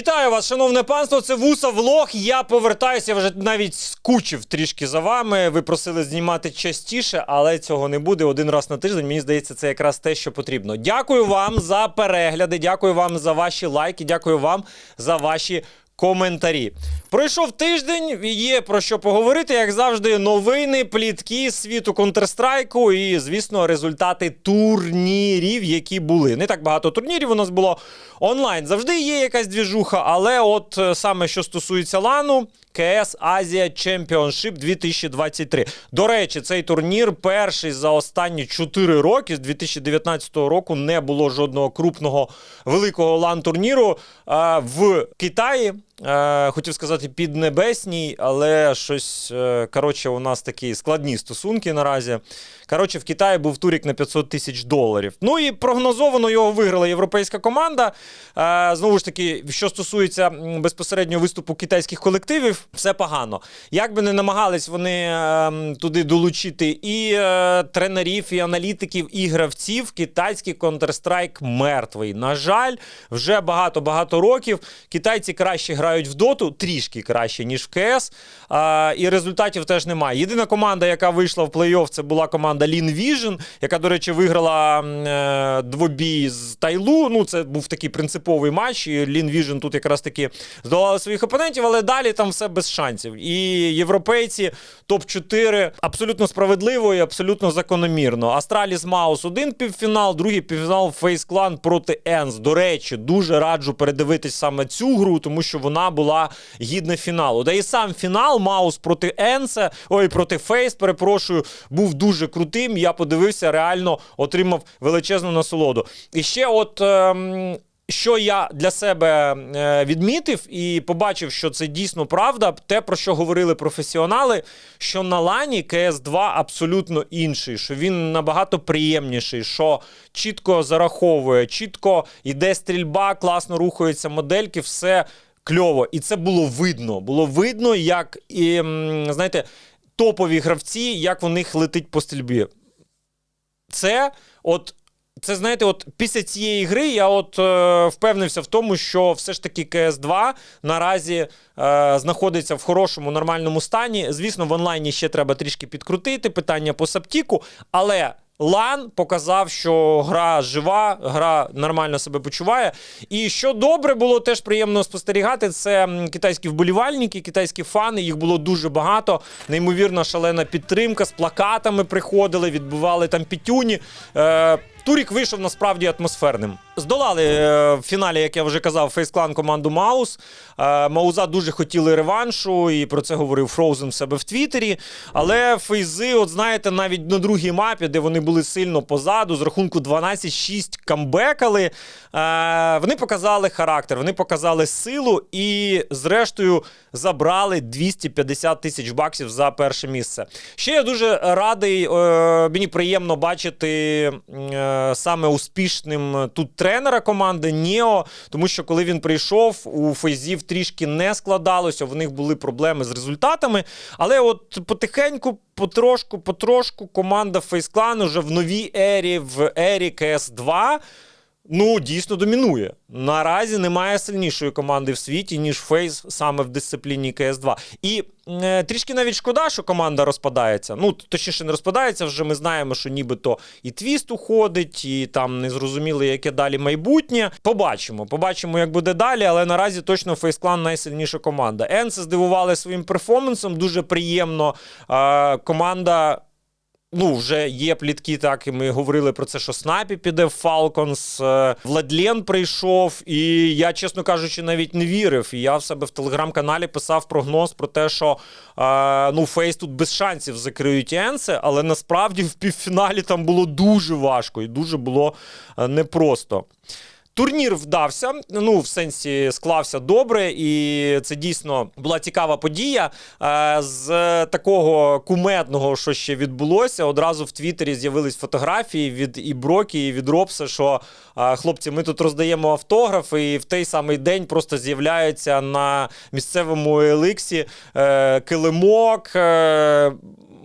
Вітаю вас, шановне панство. Це вуса влог. Я повертаюся. Вже навіть скучив трішки за вами. Ви просили знімати частіше, але цього не буде один раз на тиждень. Мені здається, це якраз те, що потрібно. Дякую вам за перегляди. Дякую вам за ваші лайки. Дякую вам за ваші. Коментарі. Пройшов тиждень, є про що поговорити, як завжди, новини, плітки світу Counter-Strike і, звісно, результати турнірів, які були. Не так багато турнірів у нас було онлайн. Завжди є якась двіжуха, але от е, саме що стосується лану. КС Азія Чемпіоншип 2023. До речі, цей турнір перший за останні 4 роки з 2019 року не було жодного крупного великого лан-турніру в Китаї. Е, хотів сказати піднебесній, але щось е, коротше, у нас такі складні стосунки наразі. Коротше, в Китаї був турік на 500 тисяч доларів. Ну і прогнозовано його виграла європейська команда. Е, знову ж таки, що стосується м, безпосередньо виступу китайських колективів, все погано. Як би не намагались вони е, туди долучити і е, тренерів, і аналітиків, і гравців, китайський Counter-Strike мертвий. На жаль, вже багато-багато років китайці краще грають в доту, трішки краще, ніж в КС. А, і результатів теж немає. Єдина команда, яка вийшла в плей-офф, це була команда Lean Vision, яка, до речі, виграла е, двобій з Тайлу. Ну, це був такий принциповий матч. І Lean Vision тут якраз таки здолали своїх опонентів, але далі там все без шансів. І європейці топ-4 абсолютно справедливо і абсолютно закономірно. Астраліс Маус один півфінал, другий півфінал Фейс Клан проти Енс. До речі, дуже раджу передивитись саме цю гру, тому що вона була гідна фіналу. Да і сам фінал Маус проти Енса, ой, проти Фейс, перепрошую, був дуже крутим. Я подивився, реально отримав величезну насолоду. І ще, от. Ем... Що я для себе е, відмітив і побачив, що це дійсно правда, те, про що говорили професіонали, що на лані КС-2 абсолютно інший, що він набагато приємніший, що чітко зараховує, чітко йде стрільба, класно рухаються модельки, все кльово. І це було видно. Було видно, як і, знаєте, топові гравці, як в них летить по стрільбі. Це от. Це знаєте, от після цієї гри я от е, впевнився в тому, що все ж таки КС2 наразі е, знаходиться в хорошому нормальному стані. Звісно, в онлайні ще треба трішки підкрутити питання по саптіку, але. Лан показав, що гра жива, гра нормально себе почуває. І що добре було теж приємно спостерігати, це китайські вболівальники, китайські фани. Їх було дуже багато. Неймовірна шалена підтримка з плакатами приходили, відбували там пітюні. Е, Турік вийшов насправді атмосферним. Здолали е, в фіналі, як я вже казав, фейсклан команду Маус. Е, Мауза дуже хотіли реваншу, і про це говорив Фроузен в себе в Твіттері. Але фейзи, от знаєте, навіть на другій мапі, де вони були сильно позаду, з рахунку 12-6 камбекали. Е, вони показали характер, вони показали силу і, зрештою, забрали 250 тисяч баксів за перше місце. Ще я дуже радий, мені приємно бачити саме успішним тут тренера команди Ніо, тому що коли він прийшов, у Фейзів трішки не складалося, в них були проблеми з результатами. Але от потихеньку, потрошку, потрошку команда Фейсклан уже в новій ері, в ері КС-2. Ну, дійсно домінує. Наразі немає сильнішої команди в світі, ніж Фейс саме в дисципліні КС2. І е, трішки навіть шкода, що команда розпадається. Ну, точніше, не розпадається, вже ми знаємо, що нібито і твіст уходить, і там не зрозуміли, яке далі майбутнє. Побачимо, побачимо, як буде далі, але наразі точно Фейсклан найсильніша команда. Енси здивували своїм перформансом, дуже приємно. Е, команда. Ну, вже є плітки, так і ми говорили про це, що Снапі піде в Falcons, е, Владлен прийшов, і я, чесно кажучи, навіть не вірив. І я в себе в телеграм-каналі писав прогноз про те, що е, ну, Фейс тут без шансів закриють Енси, але насправді в півфіналі там було дуже важко і дуже було е, непросто. Турнір вдався, ну в сенсі склався добре, і це дійсно була цікава подія. Е, З такого кумедного, що ще відбулося, одразу в Твіттері з'явились фотографії від і Брокі, і від Робса, що е, хлопці, ми тут роздаємо автографи, і в той самий день просто з'являється на місцевому еликсі е, килимок.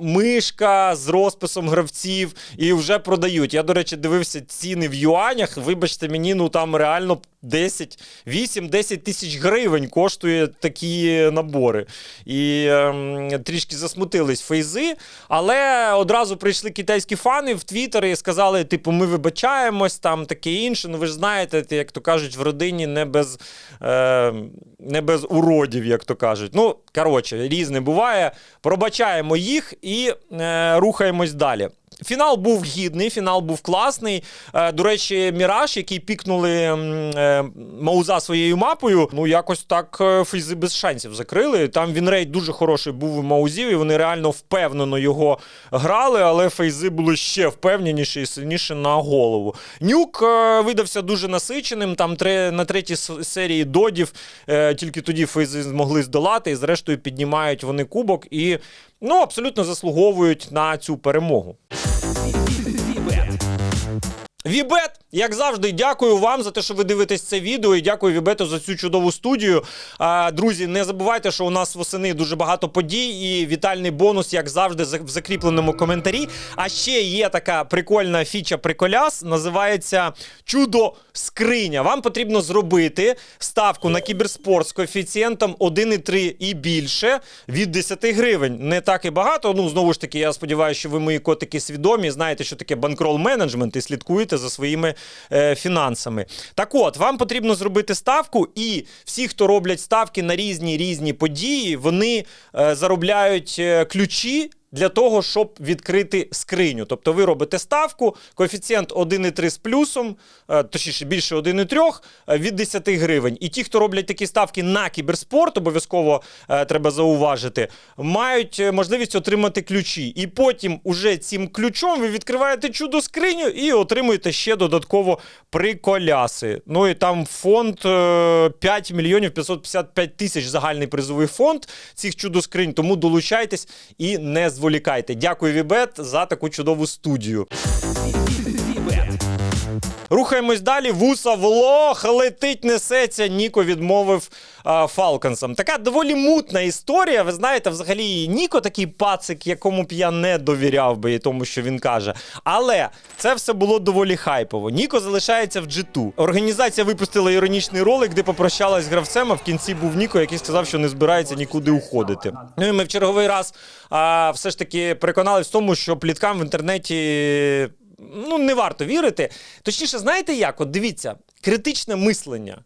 Е, мишка з розписом гравців і вже продають. Я, до речі, дивився ціни в юанях. Вибачте мені, ну там реально 10, 8-10 тисяч гривень коштує такі набори. І ем, трішки засмутились фейзи. Але одразу прийшли китайські фани в Твіттер і сказали: типу, ми вибачаємось, там таке інше. Ну ви ж знаєте, як то кажуть, в родині не без, е, не без уродів, як то кажуть. Ну, коротше, різне буває. Пробачаємо їх і е, рухаємось далі. Фінал був гідний, фінал був класний. Е, До речі, Міраж, який пікнули е, Мауза своєю мапою, ну якось так е, фейзи без шансів закрили. Там Вінрейт дуже хороший був у Маузів, і вони реально впевнено його грали, але фейзи були ще впевненіші і сильніше на голову. Нюк видався дуже насиченим. Там на третій серії додів тільки тоді фейзи змогли здолати, і зрештою піднімають вони кубок і ну, абсолютно заслуговують на цю перемогу. Вібет, як завжди, дякую вам за те, що ви дивитесь це відео, і дякую Вібету за цю чудову студію. А, друзі, не забувайте, що у нас восени дуже багато подій і вітальний бонус, як завжди, в закріпленому коментарі. А ще є така прикольна фіча приколяс, називається Чудо скриня. Вам потрібно зробити ставку на кіберспорт з коефіцієнтом 1,3 і більше від 10 гривень. Не так і багато. Ну, знову ж таки, я сподіваюся, що ви мої котики свідомі, знаєте, що таке банкрол менеджмент і слідкуєте за своїми е, фінансами. Так от, вам потрібно зробити ставку, і всі, хто роблять ставки на різні різні події, вони е, заробляють е, ключі. Для того, щоб відкрити скриню. Тобто ви робите ставку, коефіцієнт 1,3 з плюсом, е, точніше більше 1,3 е, від 10 гривень. І ті, хто роблять такі ставки на кіберспорт, обов'язково е, треба зауважити, мають можливість отримати ключі. І потім уже цим ключом ви відкриваєте чудо скриню і отримуєте ще додатково приколяси. Ну і там фонд е, 5 мільйонів 555 тисяч загальний призовий фонд цих чудо скринь. Тому долучайтесь і не зволікайте. Дякую, Вібет, за таку чудову студію. Рухаємось далі. Вуса влог летить, несеться. Ніко відмовив а, Фалконсам. Така доволі мутна історія. Ви знаєте, взагалі Ніко такий пацик, якому б я не довіряв би і тому, що він каже. Але це все було доволі хайпово. Ніко залишається в G2. Організація випустила іронічний ролик, де попрощалась з гравцем, а в кінці був Ніко, який сказав, що не збирається нікуди уходити. Ну і ми в черговий раз а, все ж таки переконались в тому, що пліткам в інтернеті ну, не варто вірити. Точніше, знаєте як? От дивіться, критичне мислення.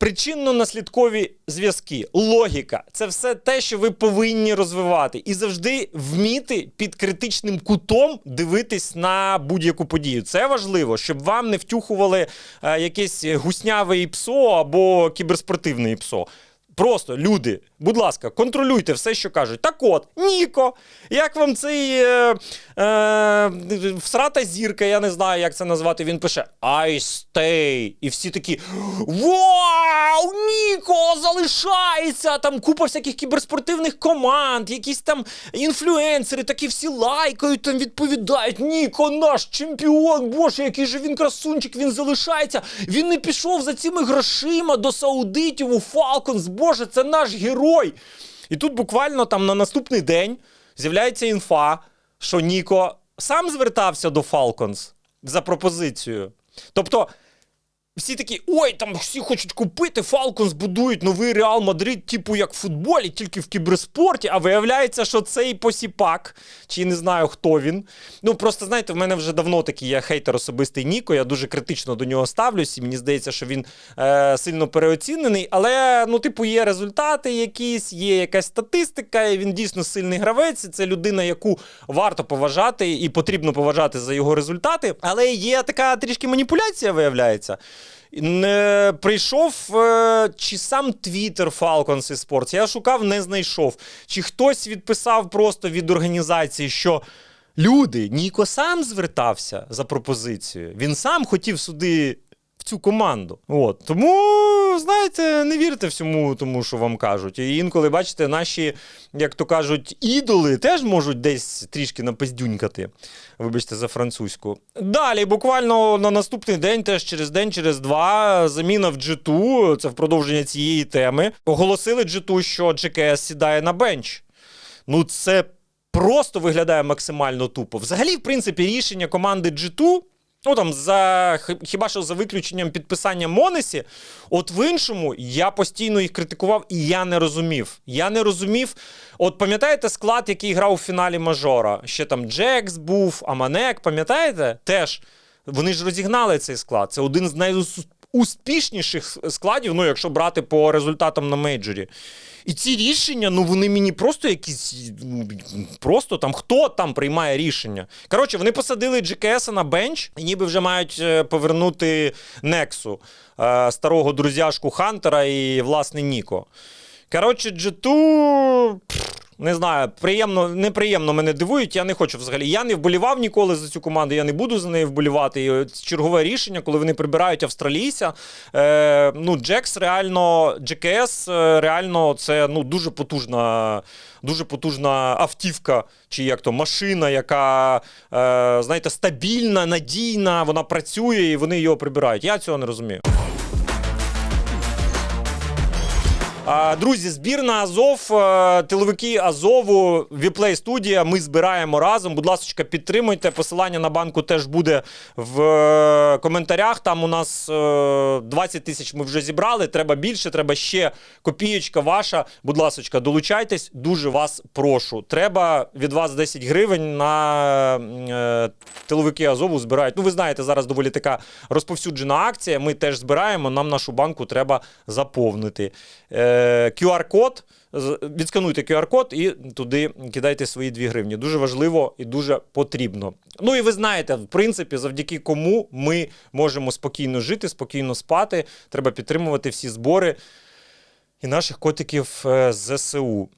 Причинно-наслідкові зв'язки, логіка це все те, що ви повинні розвивати, і завжди вміти під критичним кутом дивитись на будь-яку подію. Це важливо, щоб вам не втюхували е, якесь гусняве іпсо або кіберспортивне іпсо. Просто люди, будь ласка, контролюйте все, що кажуть. Так от, Ніко, як вам цей е, е, всрата зірка, я не знаю, як це назвати. Він пише I stay. І всі такі Вау! Ніко залишається! Там купа всяких кіберспортивних команд, якісь там інфлюенсери, такі всі лайкають, там відповідають. Ніко, наш чемпіон, боже, який же він красунчик, він залишається. Він не пішов за цими грошима до саудитів у Falcons. Боже, це наш герой. І тут буквально там на наступний день з'являється інфа, що Ніко сам звертався до Falcons за пропозицією. Тобто. Всі такі, ой, там всі хочуть купити, Falcons будують новий Реал Мадрид, типу як в футболі, тільки в кіберспорті. А виявляється, що цей посіпак, чи не знаю, хто він. Ну просто знаєте, в мене вже давно такий є хейтер особистий Ніко. Я дуже критично до нього ставлюсь, і мені здається, що він е, сильно переоцінений. Але, ну, типу, є результати якісь, є якась статистика, і він дійсно сильний гравець. і Це людина, яку варто поважати і потрібно поважати за його результати. Але є така трішки маніпуляція, виявляється. Не прийшов е, чи сам Твіттер Falcons Sports, Я шукав, не знайшов. Чи хтось відписав просто від організації, що люди, Ніко сам звертався за пропозицією. Він сам хотів сюди в цю команду. От. Тому, знаєте, не вірте всьому, тому що вам кажуть. І інколи, бачите, наші, як то кажуть, ідоли теж можуть десь трішки напиздюнькати. Вибачте за французьку. Далі, буквально на наступний день, теж через день, через два, заміна в G2, це в продовження цієї теми. Оголосили G2, що GKS сідає на бенч. Ну, це просто виглядає максимально тупо. Взагалі, в принципі, рішення команди G2. Ну там за хіба що за виключенням підписання Монесі, от в іншому я постійно їх критикував, і я не розумів. Я не розумів. От пам'ятаєте склад, який грав у фіналі мажора? Ще там Джекс був, Аманек, пам'ятаєте? Теж вони ж розігнали цей склад. Це один з найуспішніших складів, ну якщо брати по результатам на мейджорі. І ці рішення, ну вони мені просто якісь. ну, Просто там хто там приймає рішення. Коротше, вони посадили GKS на бенч, і ніби вже мають е, повернути Нексу, старого друзяшку Хантера і, власне, Ніко. Коротше, G2, пф, не знаю, приємно, неприємно мене дивують. Я не хочу взагалі. Я не вболівав ніколи за цю команду, я не буду за нею вболівати. І чергове рішення, коли вони прибирають австралійця. Е, ну, Джекс реально, GKS е, реально це ну, дуже потужна. Дуже потужна автівка, чи як то машина, яка, е, знаєте, стабільна, надійна, вона працює і вони його прибирають. Я цього не розумію. Друзі, збірна Азов, е, тиловики Азову, Віплей студія. Ми збираємо разом. Будь ласка, підтримуйте. Посилання на банку теж буде в е, коментарях. Там у нас е, 20 тисяч ми вже зібрали. Треба більше, треба ще копієчка ваша. Будь ласка, долучайтесь. Дуже вас прошу. Треба від вас 10 гривень на е, тиловики Азову збирають. Ну, ви знаєте, зараз доволі така розповсюджена акція. Ми теж збираємо. Нам нашу банку треба заповнити. Е, QR-код. з- Відскануйте QR-код і туди кидайте свої 2 гривні. Дуже важливо і дуже потрібно. Ну і ви знаєте, в принципі, завдяки кому ми можемо спокійно жити, спокійно спати. Треба підтримувати всі збори і наших котиків е, ЗСУ.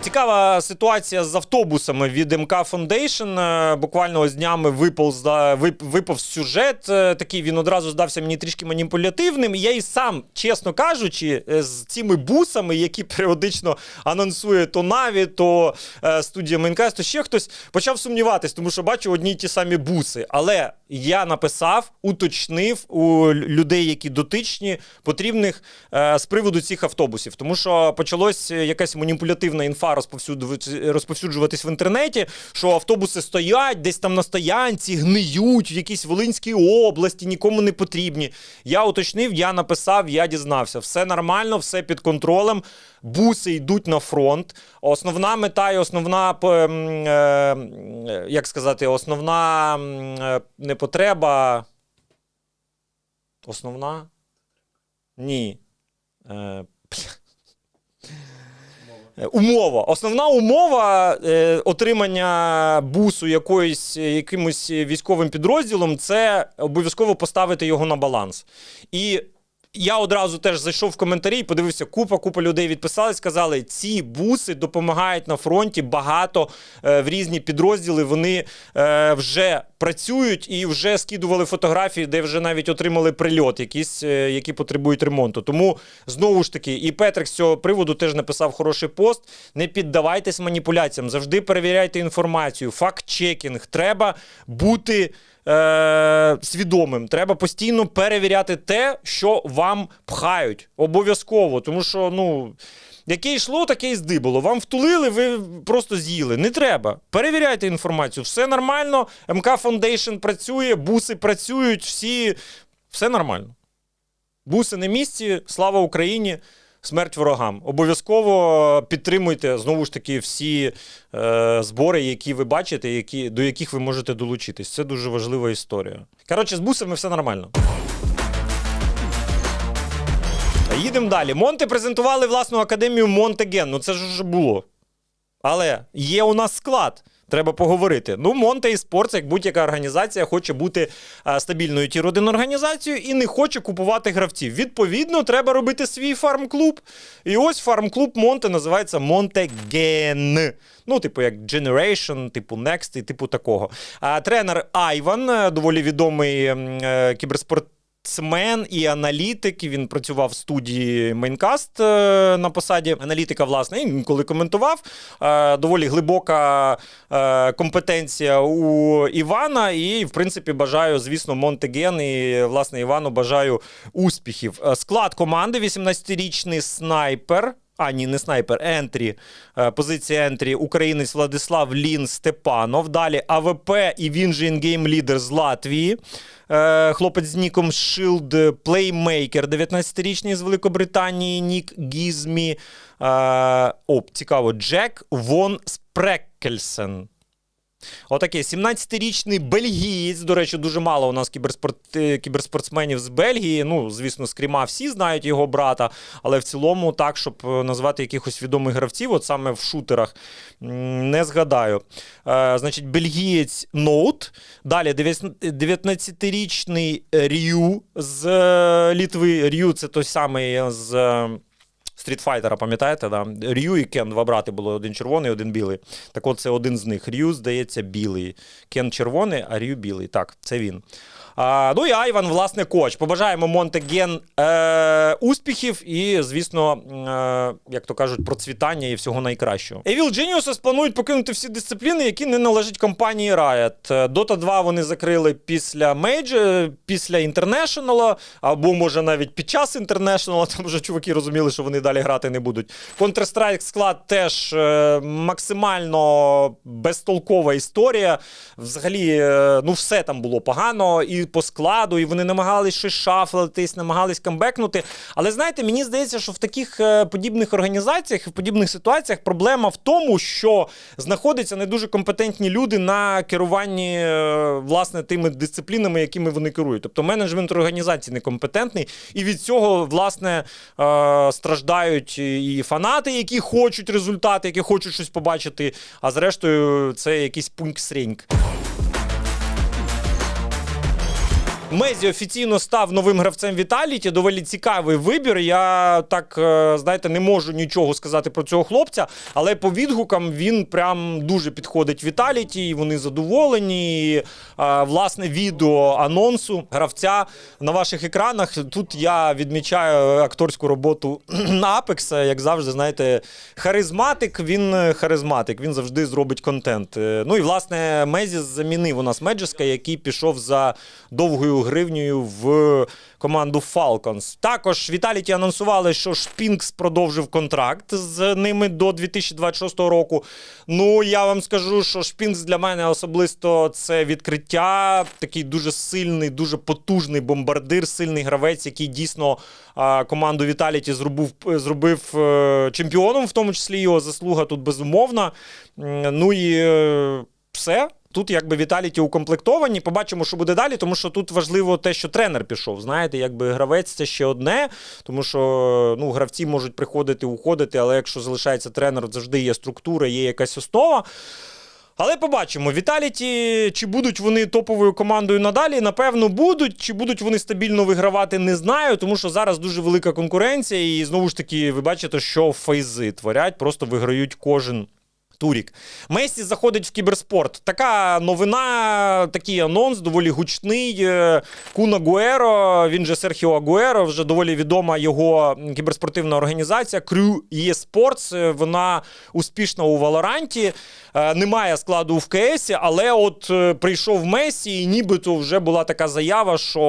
Цікава ситуація з автобусами від МК Foundation. Е, Буквально ось днями випав, випав сюжет. е, Такий він одразу здався мені трішки маніпулятивним. І я і сам, чесно кажучи, е, з цими бусами, які періодично анонсує то Наві, то студія Майнкаст, то ще хтось почав сумніватись, тому що бачу одні й ті самі буси. Але я написав, уточнив у людей, які дотичні, потрібних з приводу цих автобусів. Тому що почалась якась маніпулятивна інфа розповсюджуватись, розповсюджуватись в інтернеті, що автобуси стоять десь там на стоянці, гниють в якійсь Волинській області, нікому не потрібні. Я уточнив, я написав, я дізнався. Все нормально, все під контролем. Буси йдуть на фронт. Основна мета і основна е, як сказати, основна е, не. Основна? Ні. Е, Умова. Основна умова е, отримання бусу якоюсь, е, якимось військовим підрозділом це обов'язково поставити його на баланс. І я одразу теж зайшов в коментарі подивився, купа, купа людей відписали, сказали, ці буси допомагають на фронті багато е, в різні підрозділи. Вони е, вже працюють і вже скидували фотографії, де вже навіть отримали прильот, якісь, е, які потребують ремонту. Тому знову ж таки, і Петрик з цього приводу теж написав хороший пост. Не піддавайтесь маніпуляціям, завжди перевіряйте інформацію, факт-чекінг. Треба бути е, свідомим. Треба постійно перевіряти те, що вам пхають. Обов'язково. Тому що, ну. Яке йшло, таке і здибало. Вам втулили, ви просто з'їли. Не треба. Перевіряйте інформацію. Все нормально. МК Foundation працює, буси працюють, всі. Все нормально. Буси на місці, слава Україні, смерть ворогам. Обов'язково підтримуйте знову ж таки всі е, збори, які ви бачите, які, до яких ви можете долучитись. Це дуже важлива історія. Коротше, з бусами все нормально. Їдемо далі. Монти презентували власну академію Монтеген. Ну це ж вже було. Але є у нас склад. Треба поговорити. Ну, Монте і Спортс, як будь-яка організація, хоче бути стабільною тір 1 організацією і не хоче купувати гравців. Відповідно, треба робити свій фарм-клуб. І ось фарм-клуб Монте називається Монтеген. Ну, типу, як Generation, типу Next і типу такого. А, тренер Айван, е, доволі відомий е, кіберспорт. Спортсмен і аналітик. Він працював в студії Майнкаст е, на посаді аналітика. Власне, і коли коментував. Е, доволі глибока е, компетенція у Івана. І, в принципі, бажаю, звісно, Монтеген і власне Івану бажаю успіхів. Склад команди: 18-річний снайпер. А, ні, не снайпер, ентрі. Е, Позиція ентрі. Українець Владислав Лін Степанов. Далі АВП і він же інгейм лідер з Латвії. Е, Хлопець з ніком Shield плеймейкер, 19-річний з Великобританії, Нік Гізмі. Е, О, цікаво, Джек Вон Спреккельсен. Отакий 17-річний бельгієць. До речі, дуже мало у нас кіберспорт... е, кіберспортсменів з Бельгії. Ну, звісно, з Кріма всі знають його брата, але в цілому, так, щоб е, назвати якихось відомих гравців, от саме в шутерах, не згадаю. Е, значить, бельгієць Ноут. Далі 19-річний Рю з е, Літви. Рю це той самий з. Стрітфайтера, пам'ятаєте, да? Рю і Кен, два брати було, один червоний, один білий. Так от це один з них. Рю, здається, білий. Кен червоний, а Рю білий. Так, це він. Ну і Айван, власне, коч. Побажаємо Монтеген е, успіхів і, звісно, е, як то кажуть, процвітання і всього найкращого. Evil Geniuses планують покинути всі дисципліни, які не належать компанії Riot. Е, Dota 2 вони закрили після Major, після International, або може навіть під час International, там вже чуваки розуміли, що вони далі грати не будуть. Counter-Strike склад теж е, максимально безтолкова історія. Взагалі, е, ну все там було погано і по складу, і вони намагались щось шафлитись, намагались камбекнути. Але знаєте, мені здається, що в таких е, подібних організаціях і в подібних ситуаціях проблема в тому, що знаходяться не дуже компетентні люди на керуванні е, власне тими дисциплінами, якими вони керують. Тобто менеджмент організації некомпетентний, і від цього власне е, страждають і фанати, які хочуть результати, які хочуть щось побачити. А зрештою, це якийсь пункт срінг. Мезі офіційно став новим гравцем Віталіті. Доволі цікавий вибір. Я так е, знаєте, не можу нічого сказати про цього хлопця, але по відгукам він прям дуже підходить Віталіті, і вони задоволені. І, е, власне, відео анонсу гравця на ваших екранах. Тут я відмічаю акторську роботу Апекса, як завжди, знаєте, харизматик. Він е, харизматик, він завжди зробить контент. Ну і власне Мезі замінив у нас Меджеска, який пішов за довгою гривнею в команду Falcons. Також Віталіті анонсували, що Шпінкс продовжив контракт з ними до 2026 року. Ну, я вам скажу, що Шпінкс для мене особисто це відкриття. Такий дуже сильний, дуже потужний бомбардир, сильний гравець, який дійсно команду Віталіті зробив, зробив е, чемпіоном, в тому числі його заслуга тут безумовна. Ну і е, все. Тут якби Віталіті укомплектовані. Побачимо, що буде далі, тому що тут важливо те, що тренер пішов. Знаєте, якби гравець це ще одне, тому що ну, гравці можуть приходити, уходити, але якщо залишається тренер, завжди є структура, є якась основа. Але побачимо, Віталіті, чи будуть вони топовою командою надалі? Напевно, будуть. Чи будуть вони стабільно вигравати, не знаю, тому що зараз дуже велика конкуренція, і знову ж таки, ви бачите, що фейзи творять, просто виграють кожен. Турік. Месі заходить в кіберспорт. Така новина, такий анонс, доволі гучний. Е, Куна Гуеро, він же Серхіо Агуеро, вже доволі відома його кіберспортивна організація Crew eSports. Е, Вона успішна у Валоранті. Е, Немає складу в КСі, але от прийшов Месі, і нібито вже була така заява, що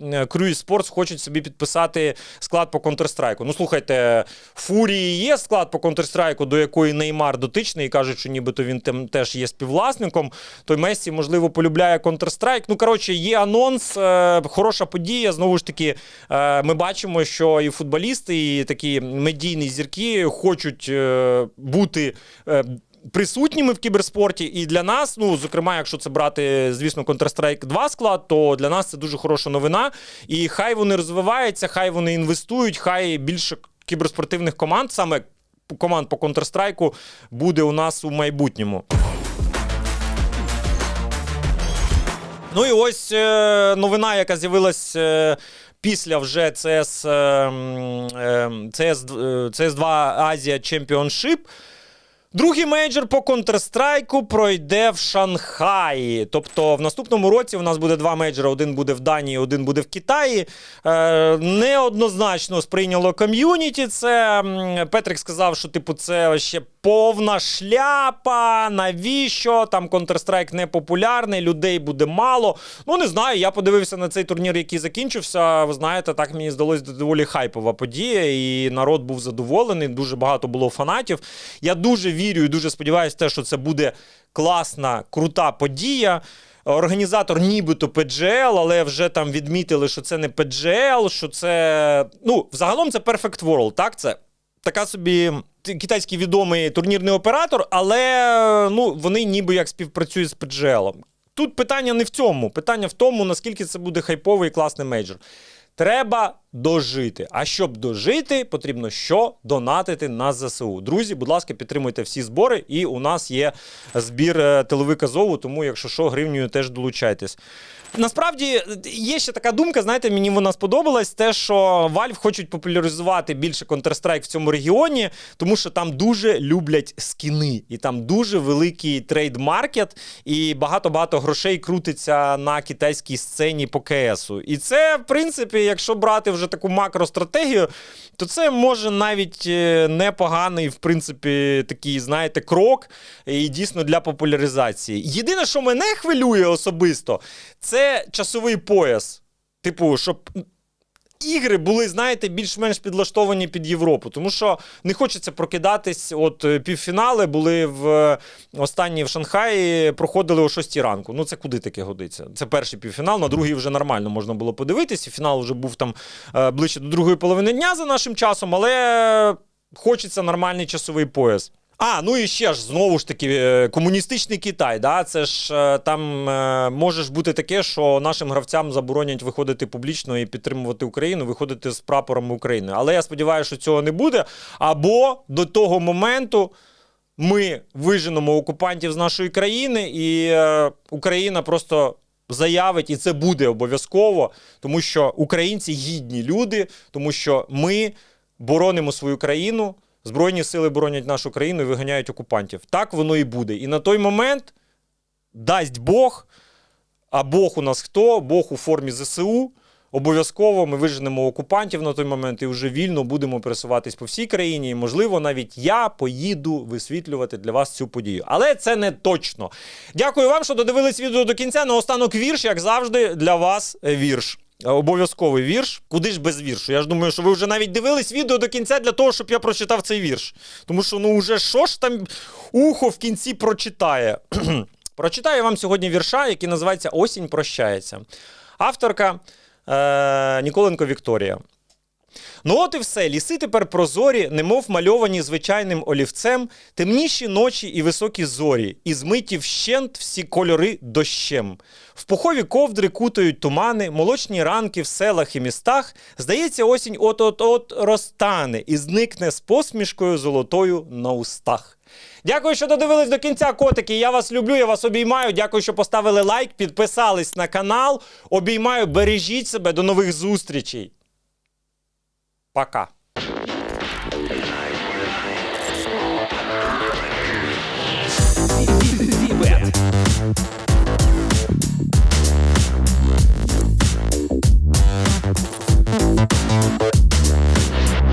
Crew eSports хочуть собі підписати склад по Counter-Strike. Ну слухайте, Фурії є склад по Counter-Strike, до якої Неймар дотичний, і кажуть, що нібито він там теж є співвласником. Той Месі, можливо, полюбляє Counter-Strike. Ну, коротше, є анонс, е, хороша подія. Знову ж таки, е, ми бачимо, що і футболісти, і такі медійні зірки хочуть е, бути. Е, Присутніми в кіберспорті, і для нас, ну зокрема, якщо це брати, звісно, Counter-Strike 2 склад, то для нас це дуже хороша новина. І хай вони розвиваються, хай вони інвестують, хай більше кіберспортивних команд, саме команд по Counter-Strike, буде у нас у майбутньому. Ну і ось е, новина, яка з'явилась е, після вже CS, е, м, е, CS, е, CS2 Азія Championship. Другий мейджор по Counter-Strike пройде в Шанхаї. Тобто в наступному році у нас буде два мейджори: один буде в Данії, один буде в Китаї. Е, неоднозначно сприйняло ком'юніті. Це Петрик сказав, що типу це ще повна шляпа. Навіщо? Там Counter-Strike не популярний, людей буде мало. Ну не знаю. Я подивився на цей турнір, який закінчився. Ви знаєте, так мені здалось доволі хайпова подія, і народ був задоволений. Дуже багато було фанатів. Я дуже вірю і дуже сподіваюся, що це буде класна, крута подія. Організатор нібито PGL, але вже там відмітили, що це не PGL, що це. Ну, взагалом це Perfect World, так? Це така собі китайський відомий турнірний оператор, але ну, вони ніби як співпрацюють з PGL. Тут питання не в цьому. Питання в тому, наскільки це буде хайповий і класний мейджор. Треба дожити. А щоб дожити, потрібно що? Донатити на ЗСУ. Друзі, будь ласка, підтримуйте всі збори. І у нас є збір е, тиловика Зову, тому, якщо що, гривнею теж долучайтесь. Насправді є ще така думка, знаєте, мені вона сподобалась, те, що Valve хочуть популяризувати більше Counter-Strike в цьому регіоні, тому що там дуже люблять скіни, і там дуже великий трейд-маркет, і багато-багато грошей крутиться на китайській сцені по КСу. І це, в принципі, якщо брати вже таку макростратегію, то це може навіть е, непоганий, в принципі, такий, знаєте, крок і дійсно для популяризації. Єдине, що мене хвилює особисто, це часовий пояс. Типу, щоб. Ігри були, знаєте, більш-менш підлаштовані під Європу, тому що не хочеться прокидатись. От е, півфінали були в е, останні в Шанхаї, проходили о 6 ранку. Ну це куди таке годиться? Це перший півфінал, на другий вже нормально можна було подивитися. Фінал вже був там е, ближче до другої половини дня за нашим часом, але хочеться нормальний часовий пояс. А, ну і ще ж знову ж таки, е, комуністичний Китай. Да? Це ж е, там е, може бути таке, що нашим гравцям заборонять виходити публічно і підтримувати Україну, виходити з прапором України. Але я сподіваюся, що цього не буде. Або до того моменту ми виженемо окупантів з нашої країни, і Україна просто заявить, і це буде обов'язково, тому що українці гідні люди, тому що ми боронимо свою країну. Збройні сили боронять нашу країну і виганяють окупантів. Так воно і буде. І на той момент дасть Бог, а Бог у нас хто? Бог у формі ЗСУ. Обов'язково ми виженемо окупантів на той момент і вже вільно будемо пересуватись по всій країні. І, можливо, навіть я поїду висвітлювати для вас цю подію. Але це не точно. Дякую вам, що додивились відео до кінця. Наостанок вірш, як завжди, для вас вірш. Е, Обов'язковий вірш. Куди ж без віршу? Я ж думаю, що ви вже навіть дивились відео до кінця для того, щоб я прочитав цей вірш. Тому що, ну, уже що ж там ухо в кінці прочитає. Прочитаю вам сьогодні вірша, який називається Осінь прощається. Авторка е- Ніколенко Вікторія. Ну от і все. Ліси тепер прозорі, немов мальовані звичайним олівцем, темніші ночі і високі зорі, і змиті вщент всі кольори дощем. В пухові ковдри кутають тумани, молочні ранки в селах і містах. Здається, осінь от-от-от розтане і зникне з посмішкою золотою на устах. Дякую, що додивились до кінця, котики. Я вас люблю, я вас обіймаю. Дякую, що поставили лайк, підписались на канал. Обіймаю, бережіть себе, до нових зустрічей. Пока.